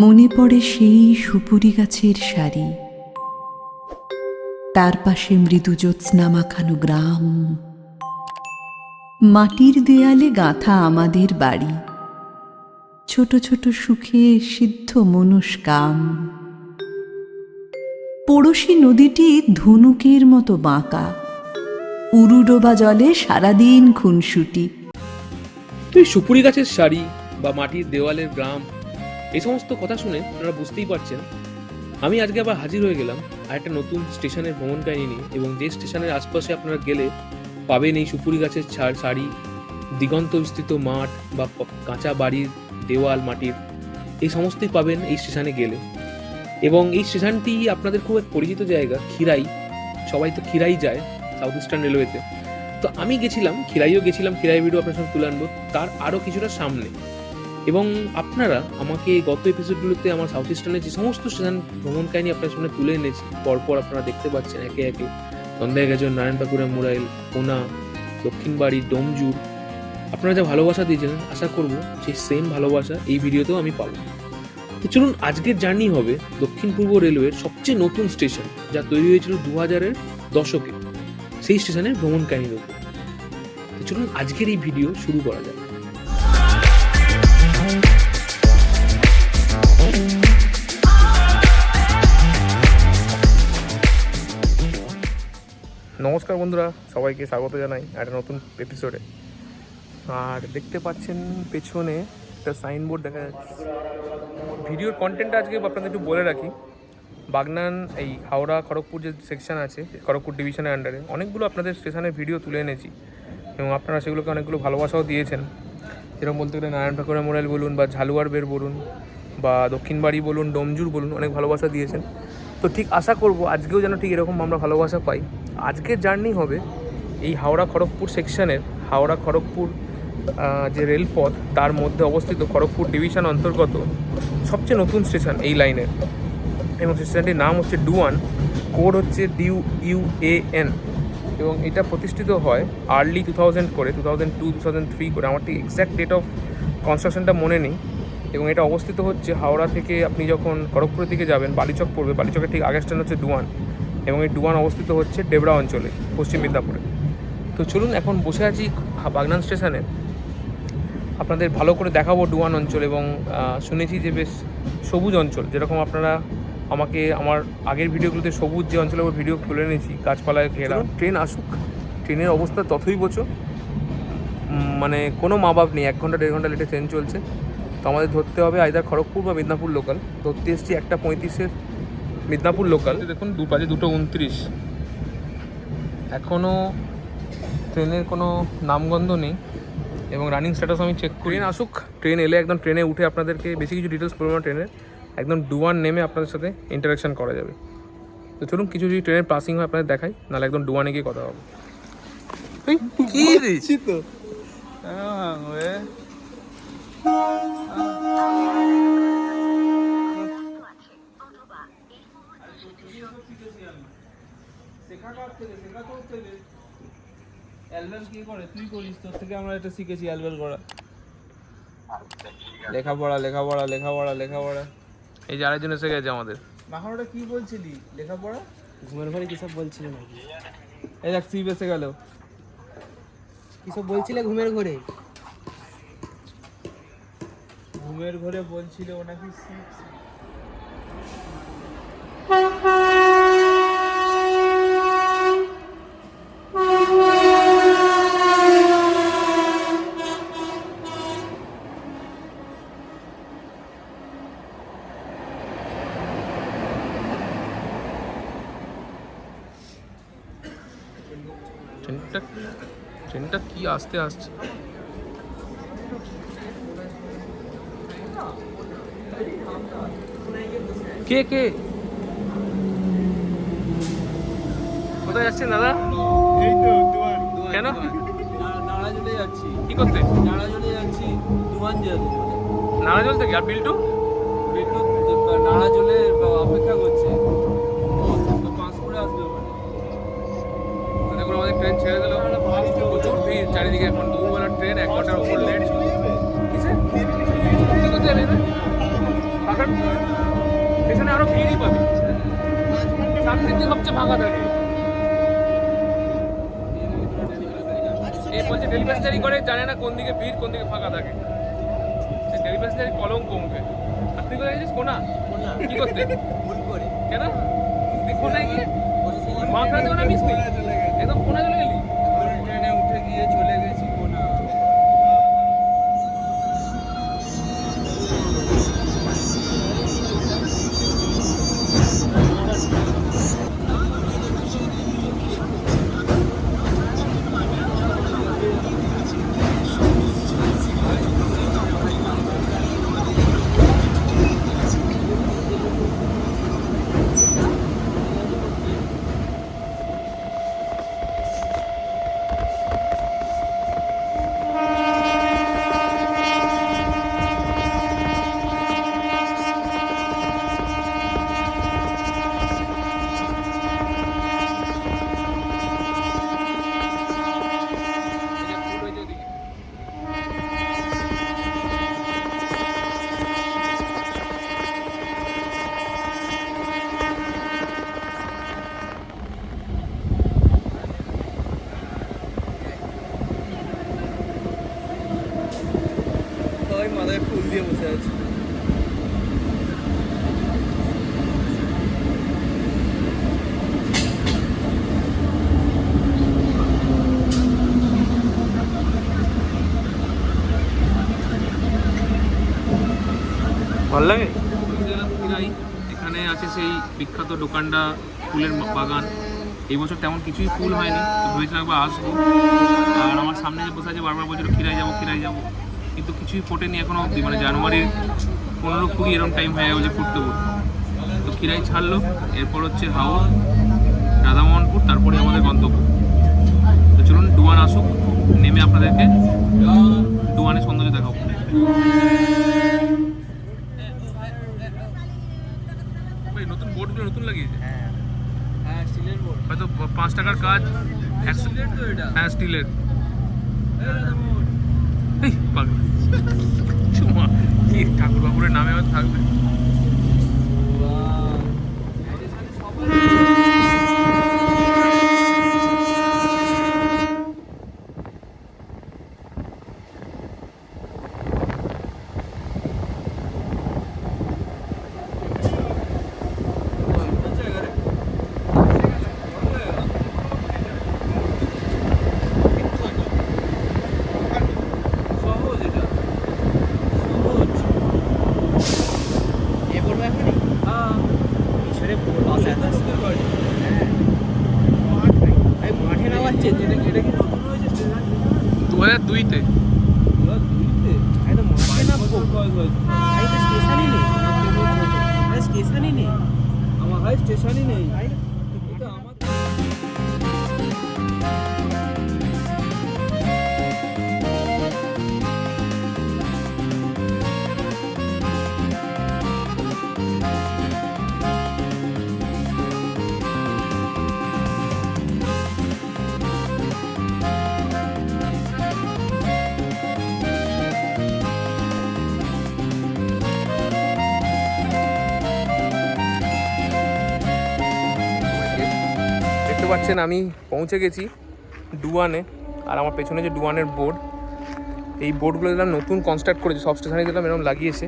মনে পড়ে সেই সুপুরি গাছের সারি। তার পাশে মৃদু জ্যোৎস্না মাখানো গ্রাম। মাটির দেয়ালে গাঁথা আমাদের বাড়ি। ছোট ছোট সুখে সিদ্ধ মনুষ্কাম পড়শি নদীটি ধনুকের মতো বাঁকা। উরুডোবা জলে সারাদিন খুনসুটি। তো এই সুপুরি গাছের শাড়ি বা মাটির দেওয়ালের গ্রাম এই সমস্ত কথা শুনে আপনারা বুঝতেই পারছেন, আমি আজকে আবার হাজির হয়ে গেলাম আর একটা নতুন স্টেশনের ভ্রমণ কাহিনী নিয়ে এবং যে স্টেশনের আশপাশে আপনারা গেলে পাবেন এই সুপুরি গাছের ছাড় শাড়ি দিগন্ত বিস্তৃত মাঠ বা কাঁচা বাড়ির দেওয়াল, মাটির, এই সমস্তই পাবেন এই স্টেশনে গেলে। এবং এই স্টেশনটি আপনাদের খুব এক পরিচিত জায়গা, খিরাই, সবাই তো খিরাই যায় সাউথ ইস্টার্ন রেলওয়েতে তো। আমি গেছিলাম, খিরাইও গেছিলাম, খিরাই ভিডিও আপনার সঙ্গে তুলে আনব, তার আরও কিছুটা সামনে। এবং আপনারা আমাকে গত এপিসোডগুলোতে আমার সাউথ ইস্টার্নের যে সমস্ত স্টেশন ভ্রমণ কাহিনী আপনার সামনে তুলে এনেছি, পরপর আপনারা দেখতে পাচ্ছেন একে একে। সন্ধ্যায় নারায়ণ নারায়ণপাকুড়া, মুরাইল কোনা দক্ষিণবাড়ি, ডোমজুর। আপনারা যা ভালোবাসা দিয়েছিলেন আশা করব সেই সেম ভালোবাসা এই ভিডিওতেও আমি পাবো। তো চলুন, আজকের জার্নি হবে দক্ষিণ পূর্ব রেলওয়ের সবচেয়ে নতুন স্টেশন যা তৈরি হয়েছিল দু হাজারের দশকে, সেই স্টেশনের ভ্রমণ কাহিনীর উপর। তো চলুন, আজকের এই ভিডিও শুরু করা যাক। নমস্কার বন্ধুরা, সবাইকে স্বাগত জানাই একটা নতুন এপিসোডে আর দেখতে পাচ্ছেন পেছনে একটা সাইনবোর্ড দেখা যাচ্ছে। ভিডিওর কন্টেন্টটা আজকে আপনাদের একটু বলে রাখি। বাগনান, এই হাওড়া, খড়গপুর যে সেকশন আছে, খড়গপুর ডিভিশনের আন্ডারে অনেকগুলো আপনাদের স্টেশনের ভিডিও তুলে এনেছি। এবং আপনারা সেগুলোকে অনেকগুলো ভালোবাসাও দিয়েছেন। যেরকম বলতে গেলে নারায়ণ ঠাকুরের মোড়াইল বলুন বা ঝালুয়ার বের বলুন বা দক্ষিণবাড়ি বলুন, ডোমজুর বলুন, অনেক ভালোবাসা দিয়েছেন। তো ঠিক আশা করব আজকেও যেন ঠিক এরকম আমরা ভালোবাসা পাই। আজকের জার্নি হবে এই হাওড়া খড়গপুর সেকশনের হাওড়া খড়গপুর যে রেলপথ, তার মধ্যে অবস্থিত খড়গপুর ডিভিশন অন্তর্গত সবচেয়ে নতুন স্টেশন এই লাইনের। এবং স্টেশনটির নাম হচ্ছে ডুয়ান, কোড হচ্ছে ডিউ ইউ এ এন। এবং এটা প্রতিষ্ঠিত হয় আর্লি টু থাউজেন্ড করে, two thousand to two thousand three করে। আমার ঠিক এক্স্যাক্ট ডেট অফ কনস্ট্রাকশনটা মনে নেই। এবং এটা অবস্থিত হচ্ছে হাওড়া থেকে আপনি যখন খড়গপুরের দিকে যাবেন, বালিচক পড়বে, বালিচকের ঠিক আগের স্ট্যান্ড হচ্ছে ডুয়ান এবং এই ডুয়ান অবস্থিত হচ্ছে ডেবরা অঞ্চলে, পশ্চিম মিদনাপুরে। তো চলুন এখন বসে আছি বাগনান স্টেশনে। আপনাদের ভালো করে দেখাবো ডুয়ান অঞ্চল এবং শুনেছি যে বেশ সবুজ অঞ্চল, যেরকম আপনারা আমাকে আমার আগের ভিডিওগুলোতে সবুজ যে অঞ্চলের উপর ভিডিও তুলে নিয়েছি গাছপালায় ঘেরা। ট্রেন আসুক। ট্রেনের অবস্থা ততই বোঝো। মানে কোনো মা বাপ নেই, এক ঘণ্টা, দেড় ঘণ্টা লেটে ট্রেন চলছে। তো আমাদের ধরতে হবে আইদার খড়গপুর বা মিদনাপুর লোকাল ধরতে এসেছি একটা পঁয়ত্রিশের মিদনাপুর লোকাল দেখুন দু বাজে দুটো উনত্রিশ। এখনও ট্রেনের কোনো নামগন্ধ নেই এবং রানিং স্ট্যাটাস আমি চেক করি। ট্রেন আসুক ট্রেন এলে একদম ট্রেনে উঠে আপনাদেরকে বেশি কিছু ডিটেলস বলব না ট্রেনের। একদম ডুয়ান নেমে আপনাদের সাথে ইন্টারাকশন করা যাবে। তো চলুন কিছু যদি ট্রেনের পাসিং হয় আপনাদের দেখাই নাহলে একদম ডুয়ানে গিয়ে কথা হবে। এই, কি রে? তো। অ্যালবেল কি করে? তুই করিস তোর থেকে আমরা এটা শিখেছি অ্যালবেল করা। লেখাপড়া লেখাপড়া লেখাপড়া লেখাপড়া। এই যে আরেকজন এসে গেছে আমাদের। মাখানোটা কি বলছিলি? লেখাপড়া? ঘুমের ঘরে কিসব বলছিলে নাকি? এই দেখ সিপ এসে গেল। কিসব বলছিলে ঘুমের ঘরে? ঘুমের ঘরে বলছিল ও নাকি সিপ আসতে আসছে। কে কে? কোথায় যাচ্ছেন দাদা? এই তো কেন? নাড়া চলে যাচ্ছি। কি করতে? নাড়া চলে যাচ্ছি দুয়ান যাব নারাজল থেকে? আর বিল্টু? বিদ্যুৎ নাড়া চলে অপেক্ষা করছে পাঁচ করে আসবে ওখানে তো দেখুন আমাদের ট্রেন ছেড়ে দিল। প্রচুর ভিড় চারিদিকে এখন দুপুরবেলার ট্রেন এক ঘণ্টার উপর লেট। স্টেশনে আরও ভিড়ই পাবি। সামনের দিকে সবচেয়ে ফাঁকা থাকে। এই বলছে ডেলি প্যাসেঞ্জারি করে জানে না কোন দিকে ভিড় কোন দিকে ফাঁকা থাকে। ডেলি প্যাসেঞ্জারি কলঙ্ক মুখে। আর তুই কোথায় গেছিস? কোনা? কি করতে? ভুল করে। কেন? তুই কোনায় গিয়ে? মাখরা দেবো না মিস একদম কোনে চলে মাথায় ফুল দিয়ে বসে আছে। ভালো লাগে? এখানে আছে সেই বিখ্যাত দোকানটা ফুলের বাগান। এই বছর তেমন কিছুই ফুল হয়নি ভেবেছিলাম একবার আসব। আর আমার সামনে যে বসে আছে বারবার বলছিল খিরাই যাব খিরাই যাব। কিন্তু কিছুই ফোটেনি এখনও অবধি। মানে জানুয়ারির পনেরো কুড়ি এরকম টাইম হয়ে গেছে ফুটতে ফুটতে। তো খিরাই ছাড়লো এরপর হচ্ছে হাওড় রাধামোহনপুর তারপরে আমাদের গন্তব্য। তো চলুন ডুয়ান আসুক নেমে আপনাদেরকে ডুয়ানের সৌন্দর্য দেখাবো। নতুন বোর্ডগুলো নতুন লাগিয়েছে? হ্যাঁ। বোর্ড হয়তো পাঁচ টাকার কাজ হ্যাঁ স্টিলের পাগলা। চুমা কি ঠাকুর বাবুরের নামে আমার থাকবে বাহ। এখানে সবাই কোন জায়গা রে? কোন জায়গা? সহজ এটা সহজ এ পড়ব এখনই হ্যাঁ পিছনে পড়ব এত বুঝতে পারি আমি মাঠে নামাচ্ছে এটা এটা কি নতুন হয়েছে স্টেশন দু হাজার দুইতে। স্টেশনই নেই। আমার ভাই স্টেশনই নেই। পাচ্ছেন আমি, পৌঁছে গেছি ডুয়ানে। আর আমার পেছনে যে ডুয়ানের বোর্ড এই বোর্ডগুলো দিলাম নতুন কনস্ট্রাক্ট করেছে, সব স্টেশনে দিলাম এরকম লাগিয়েছে।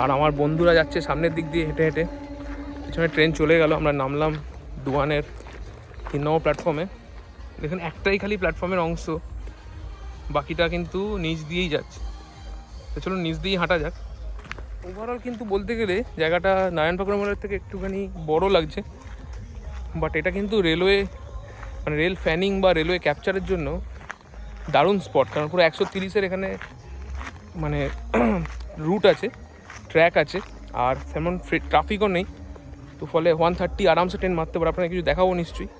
আর আমার বন্ধুরা যাচ্ছে সামনের দিক দিয়ে হেঁটে হেঁটে। পেছনে ট্রেন চলে গেল, আমরা নামলাম ডুয়ানের তিন নম্বর প্ল্যাটফর্মে দেখুন, একটাই খালি প্ল্যাটফর্মের অংশ, বাকিটা কিন্তু নিচ দিয়েই যাচ্ছে। তো চলুন, নিচ দিয়েই হাঁটা যাক। ওভারঅল কিন্তু বলতে গেলে, জায়গাটা নারায়ণ ঠাকুর মলের থেকে একটুখানি বড় লাগছে। বাট এটা কিন্তু রেলওয়ে মানে রেল ফ্যানিং বা রেলওয়ে ক্যাপচারের জন্য দারুণ স্পট। কারণ পুরো একশো তিরিশের এখানে মানে রুট আছে, ট্র্যাক আছে, আর তেমন ট্রাফিকও নেই। তো ফলে ওয়ান থার্টি আরামসে ট্রেন মারতে পারে। আপনাকে কিছু দেখাবো নিশ্চয়ই।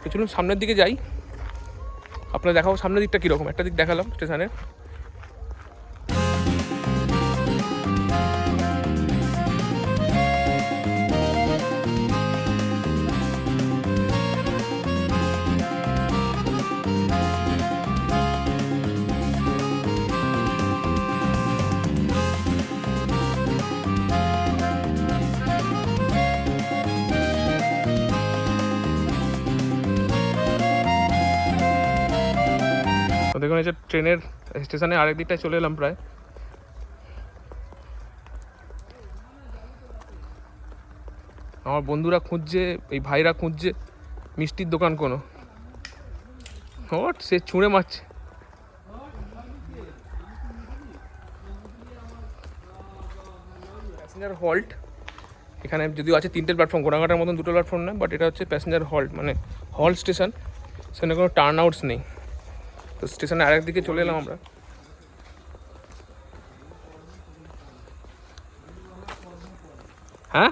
তো চলুন সামনের দিকে যাই। আপনার দেখাবো সামনের দিকটা কীরকম? একটা দিক দেখালাম স্টেশনের। এই যে ট্রেনের স্টেশনে আরেক দিকটায় চলে এলাম প্রায়। আমার বন্ধুরা খুঁজছে, এই ভাইরা খুঁজছে, মিষ্টির দোকান কোনো। হট সে ছুঁড়ে মারছে। প্যাসেঞ্জার হল্ট এখানে যদিও আছে তিনটে প্ল্যাটফর্ম ঘোড়াঘাটার মতন দুটো প্ল্যাটফর্ম না বাট এটা হচ্ছে প্যাসেঞ্জার হল্ট মানে হল স্টেশন সেখানে কোনো টার্ন আউটস নেই। তো স্টেশনে আরেক দিকে চলে এলাম আমরা। হ্যাঁ?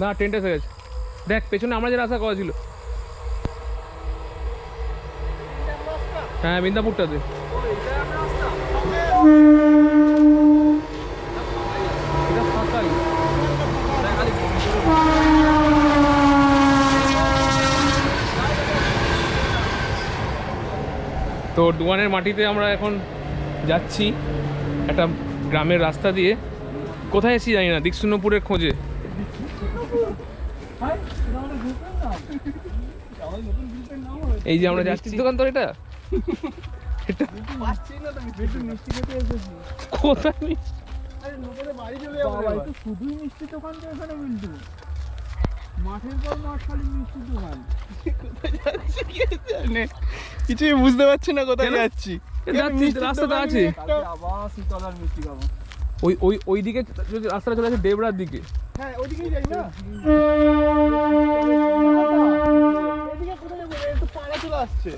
না ট্রেনটা এসে গেছে। দেখ, পেছনে আমরা যে রাস্তা করা ছিল হ্যাঁ মিদনাপুরটাতে তো ডুয়ানের মাটিতে আমরা এখন যাচ্ছি একটা গ্রামের রাস্তা দিয়ে। কোথায় এসেছি জানি না দিকশূন্যপুরের খোঁজে। এই যে আমরা যাচ্ছি। দোকান তো এটা? কোথায় নি? শুধুই মিষ্টি দোকান তো এখানে কিন্তু মাঠের পর মাঠ খালি মিষ্টি দোকান কিছুই বুঝতে পারছি না কোথায় যাচ্ছি এ যাচ্ছি, রাস্তা তো আছে ওই ওই ওই দিকে যদি রাস্তাটা চলে আছে ডেবরার দিকে। হ্যাঁ ওদিকেই যাই না? চলে আসছে।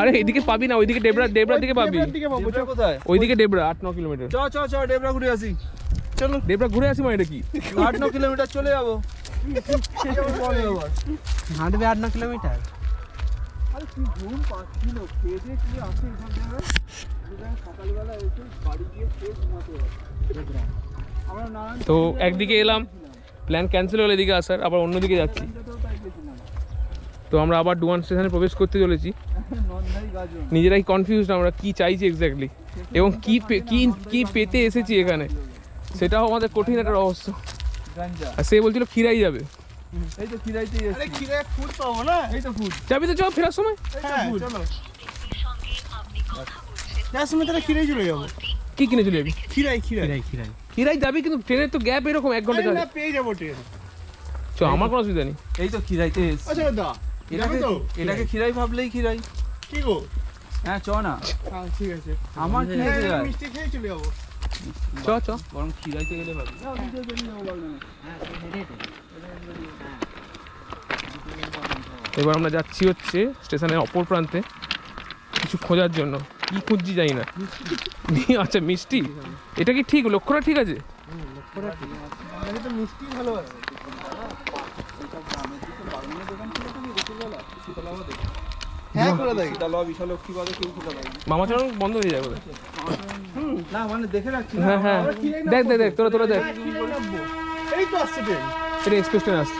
আরে এদিকে পাবি না ওইদিকে ডেবরা ডেবরার দিকে পাবি। কোথায়? ওইদিকে ডেবরা আট ন কিলোমিটার। চ চ চ ডেবরা ঘুরে আসি। চলো ডেবরা ঘুরে আসি মানে এটা কি? আট ন কিলোমিটার চলে যাব। হাঁটবে আট ন কিলোমিটার? আরে কি ঘুম পাচ্ছিল খেয়ে দিয়ে কি আসে এখান থেকে? সকালবেলা এসে বাড়ি গিয়ে খেয়ে ঘুমাতে হবে। আমরা নারায়ণ তো একদিকে এলাম প্ল্যান ক্যান্সেল হলো এদিকে আসার আবার অন্যদিকে যাচ্ছি। তো আমরা আবার ডুয়ান স্টেশনে প্রবেশ করতে চলেছি। নিজেরাই কনফিউজড আমরা কি চাইছি এক্স্যাক্টলি এবং কি পে- কি কি পেতে এসেছি এখানে? সেটাও আমাদের কঠিন একটা রহস্য। আর সে বলছিল খিরাই যাবে। এই তো খিরাইতেই এসেছি। আরে খিরাই ফুড পাবো না? এই তো ফুড যাবি তো চল ফেরার সময়? হ্যাঁ চলো। সময় তাহলে খিরাই চলে যাব। কি কিনে চলে যাবি? খিরাই খিরাই খিরাই খিরাই যাবি কিন্তু ট্রেনের তো গ্যাপ এরকম এক ঘণ্টা পেয়ে যাব ট্রেন। চ আমার কোনো অসুবিধা নেই। এই তো খিরাইতে এসছি। আচ্ছা দা এটাকে এটাকে খিরাই ভাবলেই খিরাই কি গো? হ্যাঁ চ না। হ্যাঁ ঠিক আছে। আমার কি হ্যাঁ, হয়েছে মিষ্টি খেয়ে চলে যাব। চ চ। বরং খিরাইতে গেলে ভাবি এবার আমরা যাচ্ছি হচ্ছে স্টেশনের অপর প্রান্তে। কিছু খোঁজার জন্য। কি খুঁজছি জানি না। আচ্ছা মিষ্টি? এটা কি ঠিক? লক্ষ্যটা ঠিক আছে? মিষ্টি ভালো আছে। হ্যাঁ শীতলা বিশাল লক্ষ্মী বাদে কেউ খোলা থাকে মামা চরণ বন্ধ হয়ে যাবে না মানে দেখে রাখছি হ্যাঁ হ্যাঁ। দেখ দেখ দেখ তোরা তোরা দেখ। এই তো আসছে ট্রেন। এটা এক্সপ্রেস ট্রেন আসছে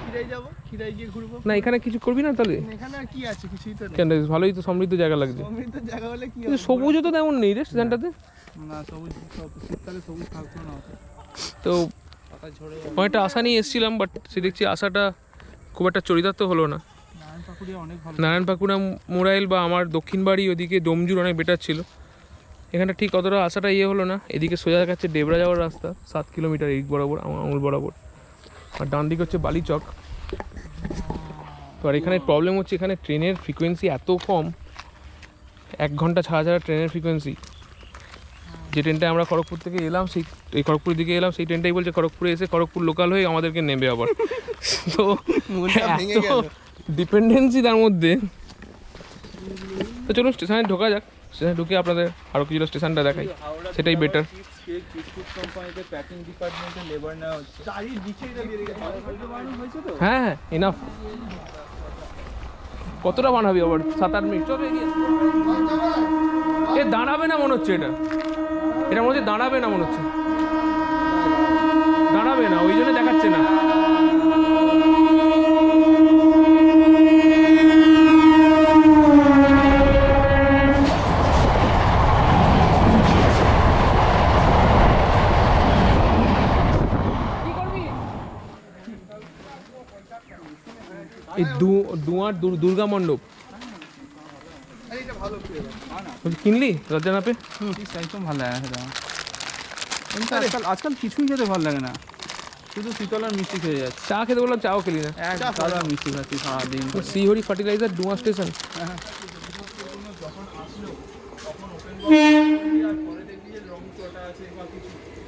খিরাই যাব খিরাই গিয়ে ঘুরবো না এখানে কিছু করবি না তাহলে? এখানে কি আছে? কিছুই তো কেন ভালোই তো সমৃদ্ধ জায়গা লাগছে। সমৃদ্ধ জায়গা হলে কি কিন্তু সবুজও তো তেমন নেই রে স্টেশনটাতে না সবুজ শীতকালে সবুজ থাকতো না তো অনেকটা আশা নিয়ে এসেছিলাম বাট সে দেখছি আশাটা খুব একটা চরিতার্থ হলো না। নারায়ণ পাকুড়া মোরাইল বা আমার দক্ষিণ বাড়ি ওদিকে ডোমজুর অনেক বেটার ছিল। এখানে ঠিক অতটা আশাটা ইয়ে হলো না। এদিকে সোজা দেখাচ্ছে ডেবরা যাওয়ার রাস্তা সাত কিলোমিটার এই বরাবর আমার আঙুল বরাবর। আর ডান দিকে হচ্ছে বালিচক। তো আর এখানে প্রবলেম হচ্ছে এখানে ট্রেনের ফ্রিকোয়েন্সি এত কম এক ঘণ্টা ছাড়া ছাড়া ট্রেনের ফ্রিকোয়েন্সি যে ট্রেনটা আমরা খড়গপুর থেকে এলাম সেই এই খড়গপুরের দিকে এলাম সেই ট্রেনটাই বলছে খড়গপুরে এসে খড়গপুর লোকাল হয়ে আমাদেরকে নেবে আবার। তো এত ডিপেন্ডেন্সি তার মধ্যে। তো চলুন স্টেশনে ঢোকা যাক। স্টেশনে ঢুকে আপনাদের আরও কিছুটা স্টেশনটা দেখাই। সেটাই তো হ্যাঁ হ্যাঁ ইনাফ কতটা বানাবি আবার? সাত, আট মিনিট। চলে গিয়ে এ দাঁড়াবে না মনে হচ্ছে এটা। এটা মনে হচ্ছে দাঁড়াবে না মনে হচ্ছে। দাঁড়াবে না, ওই জন্য দেখাচ্ছে না এই দু- দুয়ার দুর- দুর্গা মণ্ডপ। কিনলি লজ্জা না একদম ভালো লাগে আজকাল আজকাল কিছুই খেতে ভালো লাগে না। শুধু শীতলার মিষ্টি খেয়ে যাচ্ছে। চা খেতে বললাম চাও খেলি না। এক দাদা মিষ্টি খাচ্ছি সারাদিন। Shrihari fertilizer ডুয়া station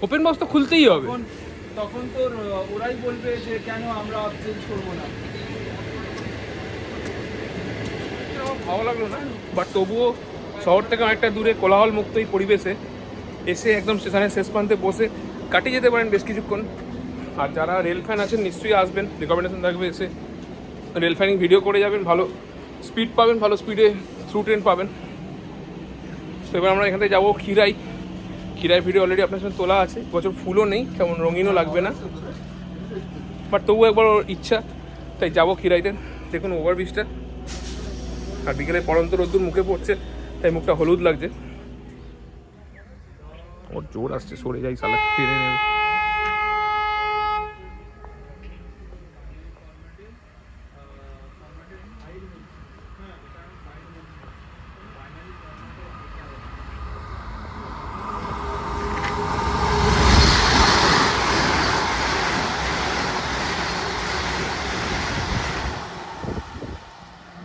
open box তো খুলতেই হবে। তখন তখন তোর ওরাই বলবে যে কেন আমরা চেঞ্জ করব না আমার ভালো লাগল না বাট তবুও শহর থেকে অনেকটা দূরে কোলাহল মুক্ত এই পরিবেশে এসে একদম স্টেশনের শেষ প্রান্তে বসে কাটিয়ে যেতে পারেন বেশ কিছুক্ষণ। আর যারা রেল ফ্যান আছেন, নিশ্চয়ই আসবেন রিকমেন্ডেশন থাকবে এসে। রেল ফ্যানিং ভিডিও করে যাবেন, ভালো স্পিড পাবেন, ভালো স্পিডে থ্রু ট্রেন পাবেন। তো এবার আমরা এখান যাব খিরাই খিরাই ভিডিও অলরেডি আপনার সঙ্গে তোলা আছে, বছর ফুলও নেই, তেমন রঙিনও লাগবে না। বাট তবুও একবার ওর ইচ্ছা, তাই যাব খিরাইতে দেখুন ওভারব্রিজটা আর বিকেলে পরন্ত রোদ্দুর মুখে পড়ছে, তাই মুখটা হলুদ লাগছে। ওর জোর আসছে, সরে যাই সালা টেনে নেবে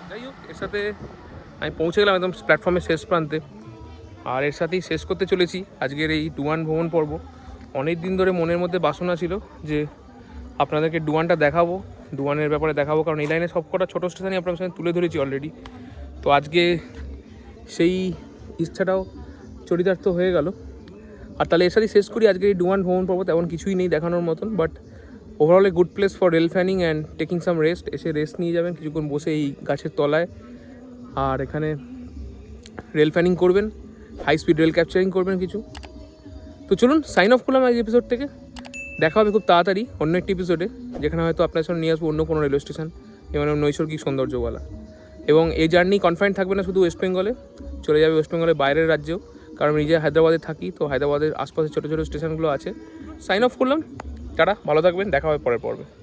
যাই হোক এর সাথে আমি পৌঁছে গেলাম একদম প্ল্যাটফর্মের শেষ প্রান্তে। আর এর সাথেই শেষ করতে চলেছি। আজকের এই ডুয়ান ভ্রমণ পর্ব। অনেক দিন ধরে মনের মধ্যে বাসনা ছিল যে আপনাদেরকে ডুয়ানটা দেখাবো, ডুয়ানের ব্যাপারে দেখাবো, কারণ এই লাইনে সবকটা ছোটো স্টেশনই আপনার সঙ্গে তুলে ধরেছি অলরেডি তো আজকে সেই ইচ্ছাটাও চরিতার্থ হয়ে গেল। আর তাহলে এর সাথেই শেষ করি আজকে এই ডুয়ান ভ্রমণ পর্ব। তেমন কিছুই নেই দেখানোর মতন but overall a good place for rail fanning and taking some rest এসে রেস্ট নিয়ে যাবেন, কিছুক্ষণ বসে এই গাছের তলায়। আর এখানে রেল ফ্যানিং করবেন হাই স্পিড রেল ক্যাপচারিং করবেন কিছু। তো চলুন সাইন অফ করলাম আজ এপিসোড থেকে। দেখা হবে খুব তাড়াতাড়ি অন্য একটি এপিসোডে যেখানে হয়তো আপনার সঙ্গে নিয়ে আসব অন্য কোনো রেলওয়ে স্টেশন এবং নৈসর্গিক সৌন্দর্যওয়ালা। এবং এই জার্নি কনফাইন থাকবে না শুধু ওয়েস্ট বেঙ্গলে চলে যাবে ওয়েস্ট বেঙ্গলের বাইরের রাজ্যেও। কারণ নিজে হায়দ্রাবাদে থাকি, তো হায়দ্রাবাদের আশপাশে ছোটো ছোটো স্টেশনগুলো আছে। সাইন অফ করলাম, টাটা, ভালো থাকবেন, দেখা হবে পরের পর্বে।